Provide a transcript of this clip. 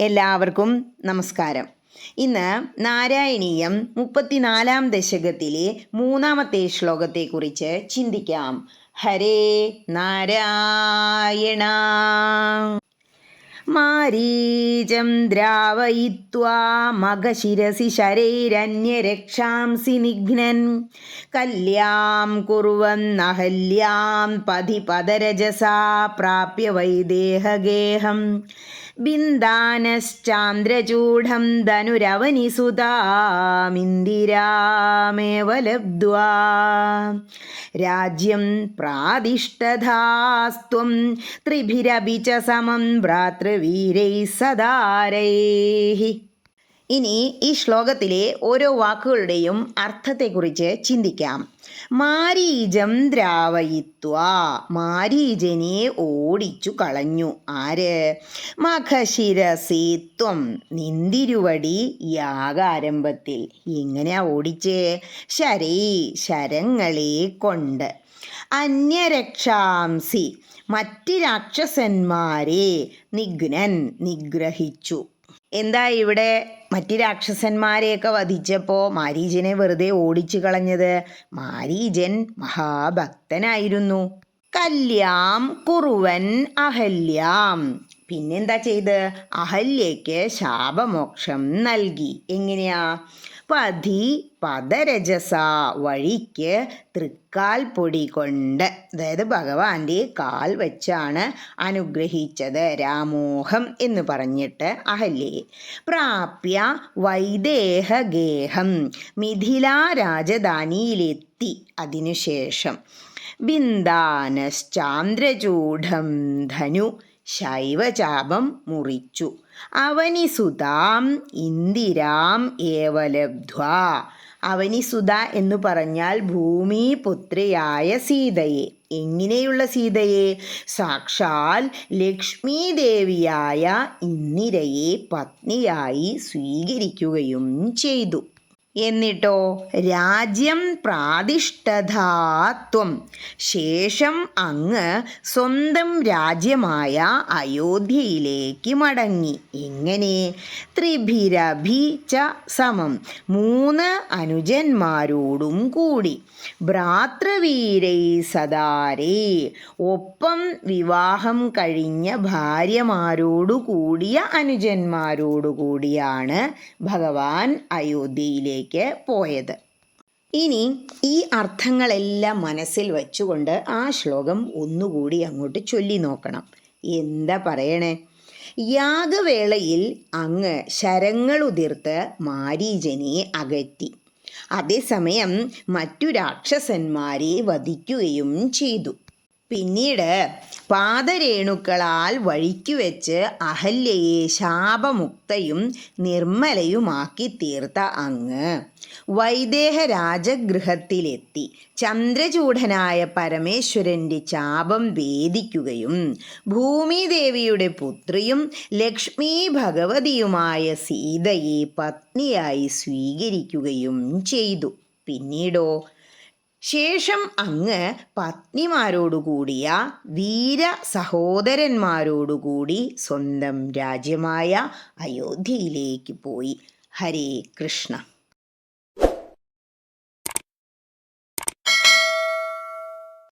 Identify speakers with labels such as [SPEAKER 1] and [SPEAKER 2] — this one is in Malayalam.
[SPEAKER 1] എല്ലാവർക്കും നമസ്കാരം. ഇന്ന് നാരായണീയം മുപ്പത്തിനാലാം ദശകത്തിലെ മൂന്നാമത്തെ ശ്ലോകത്തെക്കുറിച്ച് ചിന്തിക്കാം. ഹരേ നാരായണ. മാരീചം ദ്രാവയിത്വാ മകശിരസി ശരൈരന്യരക്ഷാംസി നിഘ്നൻ. കല്യാം കുറുവന്നഹല്യാം പതി പദരജസാ പ്രാപ്യ വൈദേഹഗേഹം ബിന്ദാനശ്ചാന്ദ്രചൂഢം ധനുരവനിസുതാമിന്ദിരാമേവ ലബ്ധ്വാ രാജ്യം പ്രാതിഷ്ഠധാസ്ത്വം ത്രിഭിരപി ച സമം ഭ്രാതൃവീരൈ സദാരൈः ഇനി ഈ ശ്ലോകത്തിലെ ഓരോ വാക്കുകളുടെയും അർത്ഥത്തെക്കുറിച്ച് ചിന്തിക്കാം. മാരീജം ദ്രാവയിത്വ. മാരീജനെ ഓടിച്ചു കളഞ്ഞു. ആര്? മഖശിരസീത്വം. നിന്തിരുവടി യാഗാരംഭത്തിൽ. എങ്ങനെയാ ഓടിച്ചേ? ശരീ ശരങ്ങളെ കൊണ്ട്. അന്യരക്ഷാംസി. മറ്റ് രാക്ഷസന്മാരെ നിഘ്നൻ നിഗ്രഹിച്ചു. എന്താ ഇവിടെ മറ്റ് രാക്ഷസന്മാരെയൊക്കെ വധിച്ചപ്പോൾ മാരീജനെ വെറുതെ ഓടിച്ചു കളഞ്ഞത്? മാരീജൻ മഹാഭക്തനായിരുന്നു. കല്യാം കുറുവൻ അഹല്യാം. പിന്നെന്താ ചെയ്ത്? അഹല്യയ്ക്ക് ശാപമോക്ഷം നൽകി. എങ്ങനെയാ? പതി പദരജസ വഴിക്ക് തൃക്കാൽ പൊടി കൊണ്ട് അതായത് ഭഗവാന്റെ കാൽ വെച്ചാണ് അനുഗ്രഹിച്ചത് രാമോഹം എന്ന് പറഞ്ഞിട്ട് അഹല്യയെ പ്രാപ്യ വൈദേഹഗേഹം മിഥില രാജധാനിയിലെത്തി അതിനുശേഷം. ബിന്ദാനശ്ചാന്ദ്രചൂഢം ധനു ശൈവചാപം മുറിച്ചു. അവനി സുതാം ഇന്ദിരാം ഏവലബ്ധ്വാ. അവനി സുത എന്ന് പറഞ്ഞാൽ ഭൂമി ഭൂമിപുത്രിയായ സീതയെ. എങ്ങനെയുള്ള സീതയെ? സാക്ഷാൽ ലക്ഷ്മീദേവിയായ ഇന്ദിരയെ പത്നിയായി സ്വീകരിക്കുകയും ചെയ്തു. എന്നിട്ടോ? രാജ്യം പ്രാതിഷ്ഠതാത്വം ശേഷം അങ്ങ് സ്വന്തം രാജ്യമായ അയോധ്യയിലേക്ക് മടങ്ങി. എങ്ങനെ? ത്രിഭിരഭി ച സമം. മൂന്ന് അനുജന്മാരോടും കൂടി. ഭ്രാതൃവീരൈ സദാരേ. ഒപ്പം വിവാഹം കഴിഞ്ഞ ഭാര്യമാരോടു കൂടിയ ഭഗവാൻ അയോധ്യയിലേക്ക് പോയത്. ഇനി ഈ അർത്ഥങ്ങളെല്ലാം മനസ്സിൽ വെച്ചുകൊണ്ട് ആ ശ്ലോകം ഒന്നുകൂടി അങ്ങോട്ട് ചൊല്ലി നോക്കണം. എന്താ പറയണേ? യാഗവേളയിൽ അങ്ങ് ശരങ്ങളുതിർത്ത് മാരീജനെ അകറ്റി. അതേസമയം മറ്റു രാക്ഷസന്മാരെ വധിക്കുകയും ചെയ്തു. പിന്നീട് പാദരേണുക്കളാൽ വഴിക്കുവെച്ച് അഹല്യയെ ശാപമുക്തയും നിർമ്മലയുമാക്കി തീർത്ത അങ്ങ്. വൈദേഹ രാജഗൃഹത്തിലെത്തി ചന്ദ്രചൂഢനായ പരമേശ്വരന്റെ ചാപം വേദിക്കുകയും ഭൂമിദേവിയുടെ പുത്രിയും ലക്ഷ്മി ഭഗവതിയുമായ സീതയെ പത്നിയായി സ്വീകരിക്കുകയും ചെയ്തു. പിന്നീടോ ശേഷം അങ്ങ് പത്നിമാരോടുകൂടിയ വീര സഹോദരന്മാരോടുകൂടി സ്വന്തം രാജ്യമായ അയോധ്യയിലേക്ക് പോയി. ഹരേ കൃഷ്ണ.